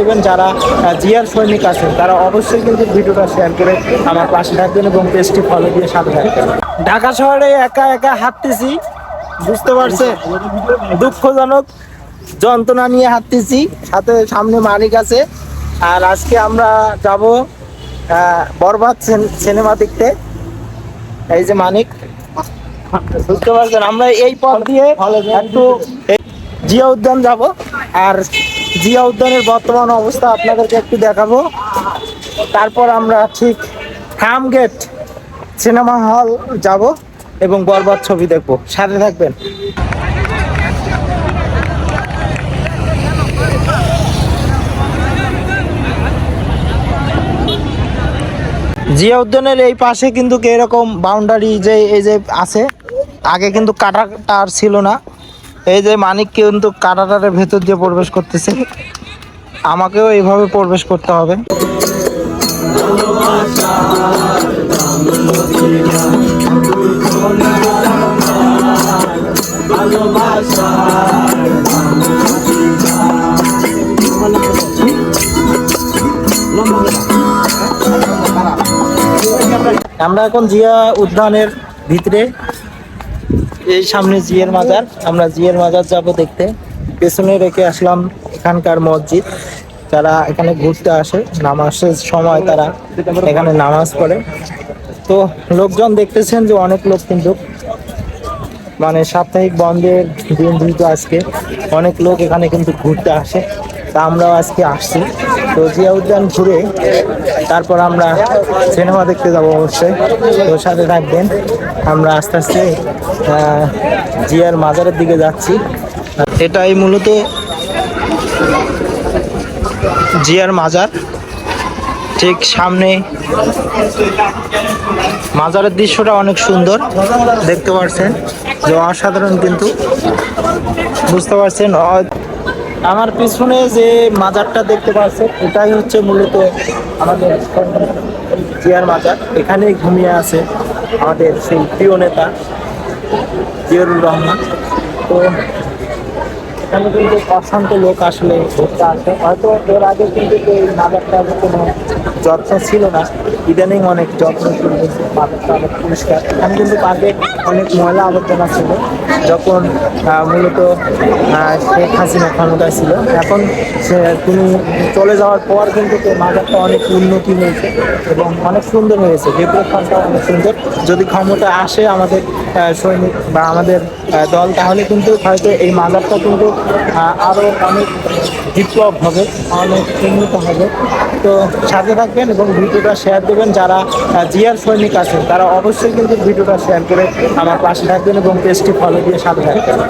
দেবেন যারা জিয়ার সৈনিক আছেন তারা অবশ্যই কিন্তু ভিডিওটা শেয়ার করে আমার পাশে থাকবেন এবং পেজটি ফলো দিয়ে সাথে থাকবেন। ঢাকা শহরে একা একা হাঁটতেছি বুঝতে পারছে দুঃখজনক যন্ত্রণা নিয়ে হাঁটতেছি সাথে সামনে মালিক আছে। আর আজকে আমরা যাব বরবাদ সিনেমা দেখতে। এই যে মানিক বুঝতে পারছেন? আমরা এই পথ দিয়ে একটু জিয়া উদ্যান যাব। আর জিয়া উদ্যানের বর্তমান অবস্থা আপনাদেরকে একটু দেখাবো। তারপর আমরা ঠিক খাম গেট সিনেমা হল যাব এবং বরবাদ ছবি দেখব। সাথে থাকবেন। জিয়া উদ্যানের এই পাশে কিন্তু এরকম বাউন্ডারি যে, এই যে আছে, আগে কিন্তু কাটাটা আর ছিল না। এই যে মানিক কিন্তু কাটাটারের ভেতর দিয়ে প্রবেশ করতেছে। আমাকেও এইভাবে প্রবেশ করতে হবে। আমরা এখন জিয়া উদ্যানের ভিতরে এই সামনে জিয়ের মাজার। আমরা জিয়ের মাজার যাব দেখতে। পেছনে রেখে আসলাম এখানকার মসজিদ। যারা এখানে ঘুরতে আসে, নামাজের সময় তারা এখানে নামাজ পড়ে। তো লোকজন দেখতেছেন যে অনেক লোক কিন্তু। মানে সাপ্তাহিক বন্ধের দিন যেহেতু আজকে, অনেক লোক এখানে কিন্তু ঘুরতে আসে। তা আমরাও আজকে আসছি। তো জিয়া উদ্যান ঘুরে তারপর আমরা সিনেমা দেখতে যাব অবশ্যই। তো সাথে থাকবেন। আমরা আস্তে আস্তে জিয়ার মাজারের দিকে যাচ্ছি। এটাই মূলত জিয়ার মাজার। ঠিক সামনে মাজারের দৃশ্যটা অনেক সুন্দর, দেখতে পাচ্ছেন যে অসাধারণ কিন্তু। বুঝতে পারছেন আমার পিছনে যে মাজারটা দেখতে পাচ্ছে এটাই হচ্ছে মূলত আমাদের জিয়ার মাজার। এখানে ঘুমিয়ে আছে আমাদের সেই প্রিয় নেতা জিয়ারুল রহমান। তো এখানে কিন্তু অশান্ত লোক আসলে ঘুরতে আসে। হয়তো এর আগে কিন্তু এই মাজারটা কোনো যত্ন ছিল না। ইদানিং অনেক যত্ন শুরু হয়েছে অনেক পরিষ্কার। এখানে কিন্তু পার্কে অনেক ময়লা আবর্জনা ছিল, যখন মূলত শেখ হাসিনা ক্ষমতায় ছিল। এখন সে, তিনি চলে যাওয়ার পর কিন্তু মাজারটা অনেক উন্নতি হয়েছে এবং অনেক সুন্দর হয়েছে। ডেভেলপমেন্টটা অনেক সুন্দর। যদি ক্ষমতা আসে আমাদের সৈনিক বা আমাদের দল, তাহলে কিন্তু হয়তো এই মাজারটা কিন্তু আরও অনেক বিপ্লব হবে, অনেক উন্নত হবে। তো সাথে থাকবেন এবং ভিডিওটা শেয়ার দেবেন যারা জিয়ার সৈনিক আছেন, তারা অবশ্যই কিন্তু ভিডিওটা শেয়ার করে আমার পাশে থাকবেন এবং পেজটি ফলো দিয়ে সাথে থাকবেন।